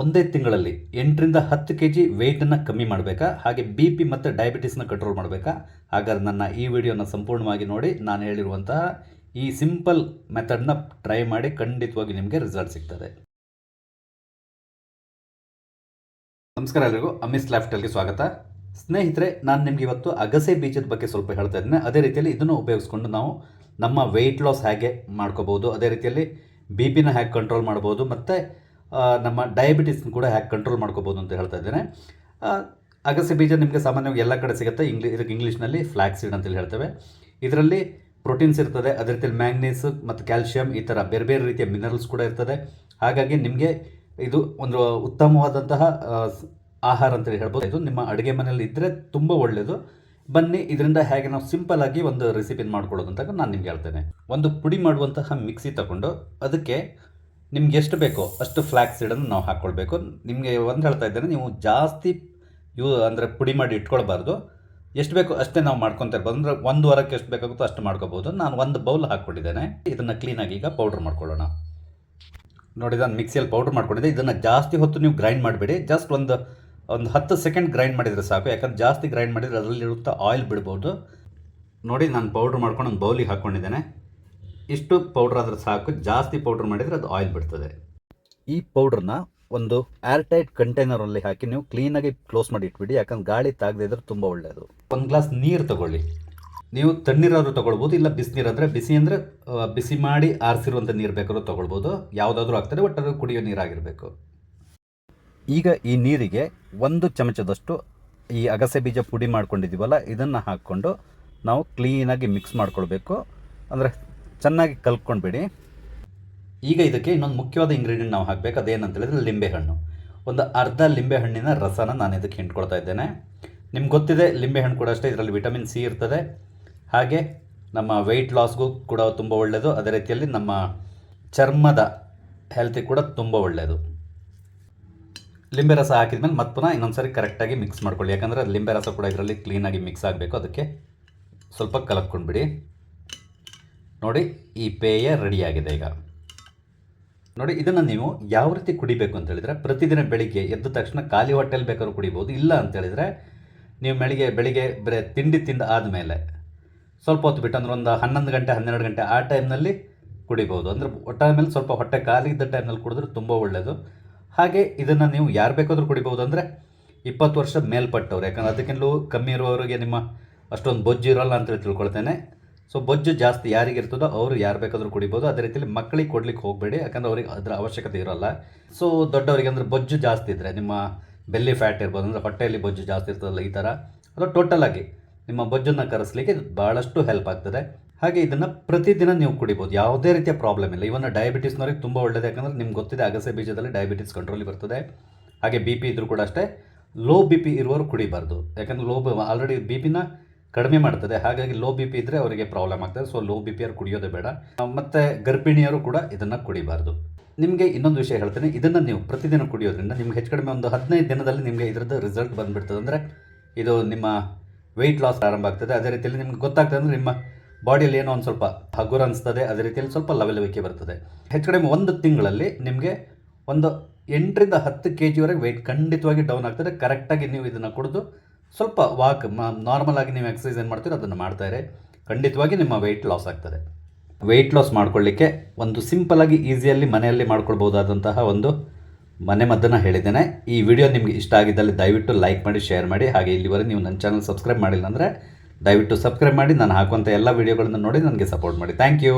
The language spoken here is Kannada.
ಒಂದೇ ತಿಂಗಳಲ್ಲಿ ಎಂಟರಿಂದ ಹತ್ತು ಕೆ ಜಿ ವೆಯ್ಟನ್ನು ಕಮ್ಮಿ ಮಾಡಬೇಕಾ? ಹಾಗೆ ಬಿ ಪಿ ಮತ್ತು ಡಯಾಬಿಟಿಸ್ನ ಕಂಟ್ರೋಲ್ ಮಾಡಬೇಕಾ? ಹಾಗಾದ್ರೆ ನನ್ನ ಈ ವಿಡಿಯೋನ ಸಂಪೂರ್ಣವಾಗಿ ನೋಡಿ, ನಾನು ಹೇಳಿರುವಂತಹ ಈ ಸಿಂಪಲ್ ಮೆಥಡ್ನ ಟ್ರೈ ಮಾಡಿ ಖಂಡಿತವಾಗಿ ನಿಮಗೆ ರಿಸಲ್ಟ್ ಸಿಗ್ತದೆ. ನಮಸ್ಕಾರ ಎಲ್ಲರಿಗೂ ಅಮಿಸ್ ಲ್ಯಾಫ್ಟಲ್ಗೆ ಸ್ವಾಗತ. ಸ್ನೇಹಿತರೆ, ನಾನು ನಿಮಗೆ ಇವತ್ತು ಅಗಸೆ ಬೀಜದ ಬಗ್ಗೆ ಸ್ವಲ್ಪ ಹೇಳ್ತಾ ಇದ್ದೇನೆ. ಅದೇ ರೀತಿಯಲ್ಲಿ ಇದನ್ನು ಉಪಯೋಗಿಸ್ಕೊಂಡು ನಾವು ನಮ್ಮ ವೆಯ್ಟ್ ಲಾಸ್ ಹೇಗೆ ಮಾಡ್ಕೋಬೋದು ಅದೇ ರೀತಿಯಲ್ಲಿ ಬಿ ಪಿನ ಹೇಗೆ ಕಂಟ್ರೋಲ್ ಮಾಡ್ಬೋದು ಮತ್ತು ನಮ್ಮ ಡಯಾಬಿಟಿಸ್ನ ಕೂಡ ಹ್ಯಾಕ್ ಕಂಟ್ರೋಲ್ ಮಾಡ್ಕೋಬೋದು ಅಂತ ಹೇಳ್ತಾ ಇದ್ದೇನೆ. ಅಗಸೆ ಬೀಜ ನಿಮಗೆ ಸಾಮಾನ್ಯವಾಗಿ ಎಲ್ಲ ಕಡೆ ಸಿಗುತ್ತೆ. ಇಂಗ್ಲಿ, ಇದಕ್ಕೆ ಇಂಗ್ಲೀಷ್ನಲ್ಲಿ ಫ್ಲ್ಯಾಕ್ ಸೀಡ್ ಅಂತೇಳಿ ಹೇಳ್ತೇವೆ. ಇದರಲ್ಲಿ ಪ್ರೋಟೀನ್ಸ್ ಇರ್ತದೆ. ಅದೇ ರೀತಿಯಲ್ಲಿ ಮ್ಯಾಂಗ್ನೀಸ್ ಮತ್ತು ಕ್ಯಾಲ್ಶಿಯಂ ಈ ಥರ ಬೇರೆ ಬೇರೆ ರೀತಿಯ ಮಿನರಲ್ಸ್ ಕೂಡ ಇರ್ತದೆ. ಹಾಗಾಗಿ ನಿಮಗೆ ಇದು ಒಂದು ಉತ್ತಮವಾದಂತಹ ಆಹಾರ ಅಂತೇಳಿ ಹೇಳ್ಬೋದು. ಇದು ನಿಮ್ಮ ಅಡುಗೆ ಮನೆಯಲ್ಲಿ ಇದ್ದರೆ ತುಂಬ ಒಳ್ಳೆಯದು ಬನ್ನಿ, ಇದರಿಂದ ಹೇಗೆ ನಾವು ಸಿಂಪಲ್ ಆಗಿ ಒಂದು ರೆಸಿಪಿನ ಮಾಡ್ಕೊಳ್ಳೋದು ಅಂತ ನಾನು ನಿಮ್ಗೆ ಹೇಳ್ತೇನೆ. ಒಂದು ಪುಡಿ ಮಾಡುವಂತಹ ಮಿಕ್ಸಿ ತಗೊಂಡು ಅದಕ್ಕೆ ನಿಮ್ಗೆ ಎಷ್ಟು ಬೇಕೋ ಅಷ್ಟು ಫ್ಲ್ಯಾಕ್ಸ್ ಸೀಡನ್ನು ನಾವು ಹಾಕ್ಕೊಳ್ಬೇಕು ನಿಮಗೆ ಒಂದು ಹೇಳ್ತಾ ಇದ್ದೇನೆ, ನೀವು ಜಾಸ್ತಿ ಯೂ, ಅಂದರೆ ಪುಡಿ ಮಾಡಿ ಇಟ್ಕೊಳ್ಬಾರ್ದು. ಎಷ್ಟು ಬೇಕೋ ಅಷ್ಟೇ ನಾವು ಮಾಡ್ಕೊತಾ ಇರ್ಬೋದು. ಅಂದರೆ ಒಂದು ವಾರಕ್ಕೆ ಎಷ್ಟು ಬೇಕಾಗುತ್ತೋ ಅಷ್ಟು ಮಾಡ್ಕೋಬೋದು. ನಾನು ಒಂದು ಬೌಲ್ ಹಾಕ್ಕೊಂಡಿದ್ದೇನೆ ಇದನ್ನು ಕ್ಲೀನಾಗಿ ಈಗ ಪೌಡ್ರ್ ಮಾಡ್ಕೊಳ್ಳೋಣ. ನೋಡಿ ನಾನು ಮಿಕ್ಸಿಯಲ್ಲಿ ಪೌಡ್ರ್ ಮಾಡ್ಕೊಂಡಿದ್ದೆ. ಇದನ್ನು ಜಾಸ್ತಿ ಹೊತ್ತು ನೀವು ಗ್ರೈಂಡ್ ಮಾಡಬೇಡಿ. ಜಸ್ಟ್ ಒಂದು ಒಂದು ಹತ್ತು ಸೆಕೆಂಡ್ ಗ್ರೈಂಡ್ ಮಾಡಿದರೆ ಸಾಕು. ಯಾಕಂದ್ರೆ ಜಾಸ್ತಿ ಗ್ರೈಂಡ್ ಮಾಡಿದರೆ ಅದರಲ್ಲಿರುತ್ತಾ ಆಯಿಲ್ ಬಿಡ್ಬೋದು. ನೋಡಿ, ನಾನು ಪೌಡ್ರ್ ಮಾಡ್ಕೊಂಡು ಒಂದು ಬೌಲಿಗೆ ಹಾಕ್ಕೊಂಡಿದ್ದೇನೆ ಇಷ್ಟು ಪೌಡರ್ ಆದರೆ ಸಾಕು, ಜಾಸ್ತಿ ಪೌಡ್ರ್ ಮಾಡಿದರೆ ಅದು ಆಯಿಲ್ ಬಿಡ್ತದೆ. ಈ ಪೌಡ್ರನ್ನ ಒಂದು ಏರ್ಟೈಟ್ ಕಂಟೈನರಲ್ಲಿ ಹಾಕಿ ನೀವು ಕ್ಲೀನಾಗಿ ಕ್ಲೋಸ್ ಮಾಡಿ ಇಟ್ಬಿಡಿ, ಯಾಕಂದ್ರೆ ಗಾಳಿ ತಾಗದೇ ಇದ್ರೆ ತುಂಬ ಒಳ್ಳೆಯದು ಒಂದು ಗ್ಲಾಸ್ ನೀರು ತಗೊಳ್ಳಿ. ನೀವು ತಣ್ಣೀರಾದರೂ ತೊಗೊಳ್ಬೋದು, ಇಲ್ಲ ಬಿಸಿನೀರು ಅಂದರೆ ಬಿಸಿ ಅಂದರೆ ಬಿಸಿ ಮಾಡಿ ಆರಿಸಿರುವಂಥ ನೀರು ಬೇಕಾದ್ರೂ ತೊಗೊಳ್ಬೋದು. ಯಾವುದಾದ್ರೂ ಆಗ್ತದೆ ಬಟ್ ಅದು ಕುಡಿಯೋ ನೀರಾಗಿರಬೇಕು ಈಗ ಈ ನೀರಿಗೆ ಒಂದು ಚಮಚದಷ್ಟು ಈ ಅಗಸೆ ಬೀಜ ಪುಡಿ ಮಾಡ್ಕೊಂಡಿದ್ದೀವಲ್ಲ, ಇದನ್ನು ಹಾಕ್ಕೊಂಡು ನಾವು ಕ್ಲೀನಾಗಿ ಮಿಕ್ಸ್ ಮಾಡ್ಕೊಳ್ಬೇಕು. ಅಂದರೆ ಚೆನ್ನಾಗಿ ಕಲ್ತ್ಕೊಂಡ್ಬಿಡಿ. ಈಗ ಇದಕ್ಕೆ ಇನ್ನೊಂದು ಮುಖ್ಯವಾದ ಇಂಗ್ರೀಡಿಯೆಂಟ್ ನಾವು ಹಾಕಬೇಕು. ಅದೇನಂತ ಹೇಳಿದ್ರೆ ಲಿಂಬೆಹಣ್ಣು ಒಂದು ಅರ್ಧ ಲಿಂಬೆಹಣ್ಣಿನ ರಸನ ನಾನು ಇದಕ್ಕೆ ಹಿಂಡ್ಕೊಳ್ತಾ ಇದ್ದೇನೆ. ನಿಮ್ಗೆ ಗೊತ್ತಿದೆ ಲಿಂಬೆಹಣ್ಣು ಕೂಡ ಅಷ್ಟೇ, ಇದರಲ್ಲಿ ವಿಟಮಿನ್ ಸಿ ಇರ್ತದೆ. ಹಾಗೆ ನಮ್ಮ ವೆಯ್ಟ್ ಲಾಸ್ಗೂ ಕೂಡ ತುಂಬ ಒಳ್ಳೆಯದು ಅದೇ ರೀತಿಯಲ್ಲಿ ನಮ್ಮ ಚರ್ಮದ ಹೆಲ್ತಿಗೆ ಕೂಡ ತುಂಬ ಒಳ್ಳೆಯದು ಲಿಂಬೆ ರಸ ಹಾಕಿದ್ಮೇಲೆ ಮತ್ತೆ ಪುನಃ ಇನ್ನೊಂದು ಸರಿ ಕರೆಕ್ಟಾಗಿ ಮಿಕ್ಸ್ ಮಾಡ್ಕೊಳ್ಳಿ. ಯಾಕಂದರೆ ಲಿಂಬೆ ರಸ ಕೂಡ ಇದರಲ್ಲಿ ಕ್ಲೀನಾಗಿ ಮಿಕ್ಸ್ ಆಗಬೇಕು. ಅದಕ್ಕೆ ಸ್ವಲ್ಪ ಕಲಕ್ಕೊಂಡ್ಬಿಡಿ ನೋಡಿ, ಈ ಪೇಯ ರೆಡಿಯಾಗಿದೆ ಈಗ. ನೋಡಿ, ಇದನ್ನು ನೀವು ಯಾವ ರೀತಿ ಕುಡಿಬೇಕು ಅಂತ ಹೇಳಿದರೆ, ಪ್ರತಿದಿನ ಬೆಳಿಗ್ಗೆ ಎದ್ದ ತಕ್ಷಣ ಖಾಲಿ ಹೊಟ್ಟೆಲಿ ಬೇಕಾದ್ರೂ ಕುಡಿಬೋದು, ಇಲ್ಲ ಅಂತ ಹೇಳಿದರೆ ನೀವು ಬೆಳಿಗ್ಗೆ ಬೆಳಿಗ್ಗೆ ಬರೀ ತಿಂಡಿ ತಿಂದ ಆದಮೇಲೆ ಸ್ವಲ್ಪ ಹೊತ್ತು ಬಿಟ್ಟು ಅಂದ್ರೆ ಒಂದು ಹನ್ನೊಂದು ಗಂಟೆ, ಹನ್ನೆರಡು ಗಂಟೆ ಆ ಟೈಮ್ನಲ್ಲಿ ಕುಡಿಬೋದು. ಅಂದರೆ ಒಟ್ಟಾದ ಮೇಲೆ ಸ್ವಲ್ಪ ಹೊಟ್ಟೆ ಖಾಲಿ ಇದ್ದ ಟೈಮ್ನಲ್ಲಿ ಕುಡಿದ್ರೆ ತುಂಬ ಒಳ್ಳೆಯದು ಹಾಗೆ ಇದನ್ನು ನೀವು ಯಾರು ಬೇಕಾದರೂ ಕುಡಿಬೋದು ಅಂದರೆ ಇಪ್ಪತ್ತು ವರ್ಷ ಮೇಲ್ಪಟ್ಟವ್ರು. ಯಾಕಂದ್ರೆ ಅದಕ್ಕಿಂತಲೂ ಕಮ್ಮಿ ಇರುವವರಿಗೆ ನಿಮ್ಮ ಅಷ್ಟೊಂದು ಬೊಜ್ಜು ಇರೋಲ್ಲ ಅಂತೇಳಿ ತಿಳ್ಕೊಳ್ತೇನೆ. ಸೊ ಬೊಜ್ಜು ಜಾಸ್ತಿ ಯಾರಿಗಿರ್ತದೋ ಅವರು ಯಾರು ಬೇಕಾದರೂ ಕುಡಿಬೋದು. ಅದೇ ರೀತಿಯಲ್ಲಿ ಮಕ್ಕಳಿಗೆ ಕೊಡ್ಲಿಕ್ಕೆ ಹೋಗಬೇಡಿ. ಯಾಕಂದ್ರೆ ಅವ್ರಿಗೆ ಅದರ ಅವಶ್ಯಕತೆ ಇರೋಲ್ಲ. ಸೊ ದೊಡ್ಡವರಿಗೆ ಅಂದರೆ ಬೊಜ್ಜು ಜಾಸ್ತಿ ಇದ್ದರೆ ನಿಮ್ಮ ಬೆಲ್ಲಿ ಫ್ಯಾಟ್ ಇರ್ಬೋದು. ಅಂದರೆ ಹೊಟ್ಟೆಯಲ್ಲಿ ಬೊಜ್ಜು ಜಾಸ್ತಿ ಇರ್ತದಲ್ಲ ಈ ಥರ ಅದು ಟೋಟಲ್ ಆಗಿ ನಿಮ್ಮ ಬೊಜ್ಜನ್ನು ಕರೆಸಲಿಕ್ಕೆ ಭಾಳಷ್ಟು ಹೆಲ್ಪ್ ಆಗ್ತದೆ. ಹಾಗೆ ಇದನ್ನು ಪ್ರತಿದಿನ ನೀವು ಕುಡಿಬೋದು. ಯಾವುದೇ ರೀತಿಯ ಪ್ರಾಬ್ಲಮ್ ಇಲ್ಲ. ಇವನ್ನ ಡಯಾಬಿಟಿಸ್ನವ್ರಿಗೆ ತುಂಬ ಒಳ್ಳೆಯದು ಯಾಕಂದರೆ ನಿಮ್ಗೆ ಗೊತ್ತಿದೆ ಅಗಸೆ ಬೀಜದಲ್ಲಿ ಡಯಾಬಿಟಿಸ್ ಕಂಟ್ರೋಲಿಗೆ ಬರ್ತದೆ. ಹಾಗೆ ಬಿ ಪಿ ಇದ್ದರೂ ಕೂಡ ಅಷ್ಟೇ ಲೋ ಬಿ ಪಿ ಇರುವವರು ಕುಡಿಬಾರ್ದು. ಯಾಕಂದರೆ ಲೋ ಆಲ್ರೆಡಿ ಬಿ ಪಿನ ಕಡಿಮೆ ಮಾಡ್ತದೆ. ಹಾಗಾಗಿ ಲೋ ಬಿ ಪಿ ಇದ್ದರೆ ಅವರಿಗೆ ಪ್ರಾಬ್ಲಮ್ ಆಗ್ತದೆ. ಸೊ ಲೋ ಬಿ ಪಿಯವರು ಕುಡಿಯೋದೇ ಬೇಡ. ಮತ್ತು ಗರ್ಭಿಣಿಯರು ಕೂಡ ಇದನ್ನು ಕುಡಿಬಾರ್ದು. ನಿಮಗೆ ಇನ್ನೊಂದು ವಿಷಯ ಹೇಳ್ತೇನೆ. ಇದನ್ನು ನೀವು ಪ್ರತಿದಿನ ಕುಡಿಯೋದ್ರಿಂದ ನಿಮ್ಗೆ ಹೆಚ್ಚು ಕಡಿಮೆ ಒಂದು ಹದಿನೈದು ದಿನದಲ್ಲಿ ನಿಮಗೆ ಇದರದ್ದು ರಿಸಲ್ಟ್ ಬಂದುಬಿಡ್ತದೆ. ಅಂದರೆ ಇದು ನಿಮ್ಮ ವೆಯ್ಟ್ ಲಾಸ್ ಪ್ರಾರಂಭ ಆಗ್ತದೆ. ಅದೇ ರೀತಿಯಲ್ಲಿ ನಿಮ್ಗೆ ಗೊತ್ತಾಗ್ತದೆ ಅಂದರೆ ನಿಮ್ಮ ಬಾಡಿಯಲ್ಲಿ ಏನೋ ಒಂದು ಸ್ವಲ್ಪ ಹಗುರ ಅನಿಸ್ತದೆ. ಅದೇ ರೀತಿಯಲ್ಲಿ ಸ್ವಲ್ಪ ಲವಲವಿಕೆ ಬರ್ತದೆ. ಹೆಚ್ಚು ಕಡಿಮೆ ಒಂದು ತಿಂಗಳಲ್ಲಿ ನಿಮಗೆ ಒಂದು ಎಂಟರಿಂದ ಹತ್ತು ಕೆ ಜಿವರೆಗೆ ವೆಯ್ಟ್ ಖಂಡಿತವಾಗಿ ಡೌನ್ ಆಗ್ತದೆ. ಕರೆಕ್ಟಾಗಿ ನೀವು ಇದನ್ನು ಕುಡಿದು ಸ್ವಲ್ಪ ವಾಕ್ ನಾರ್ಮಲ್ ಆಗಿ ನೀವು ಎಕ್ಸಸೈಸ್ ಏನು ಮಾಡ್ತೀರೋ ಅದನ್ನು ಮಾಡ್ತಾ ಇರಿ. ಖಂಡಿತವಾಗಿ ನಿಮ್ಮ ವೆಯ್ಟ್ ಲಾಸ್ ಆಗ್ತದೆ. ವೆಯ್ಟ್ ಲಾಸ್ ಮಾಡ್ಕೊಳ್ಳಿಕ್ಕೆ ಒಂದು ಸಿಂಪಲಾಗಿ ಈಸಿಯಲ್ಲಿ ಮನೆಯಲ್ಲಿ ಮಾಡ್ಕೊಳ್ಬೋದಾದಂತಹ ಒಂದು ಮನೆ ಮದ್ದನ್ನು ಹೇಳಿದ್ದೇನೆ. ಈ ವಿಡಿಯೋ ನಿಮಗೆ ಇಷ್ಟ ಆಗಿದ್ದಲ್ಲಿ ದಯವಿಟ್ಟು ಲೈಕ್ ಮಾಡಿ ಶೇರ್ ಮಾಡಿ. ಹಾಗೆ ಇಲ್ಲಿವರೆಗೆ ನೀವು ನನ್ನ ಚಾನಲ್ ಸಬ್ಸ್ಕ್ರೈಬ್ ಮಾಡಿಲ್ಲ ಅಂದರೆ ದಯವಿಟ್ಟು ಸಬ್ಸ್ಕ್ರೈಬ್ ಮಾಡಿ. ನಾನು ಹಾಕುವಂಥ ಎಲ್ಲ ವೀಡಿಯೋಗಳನ್ನು ನೋಡಿ ನನಗೆ ಸಪೋರ್ಟ್ ಮಾಡಿ. Thank you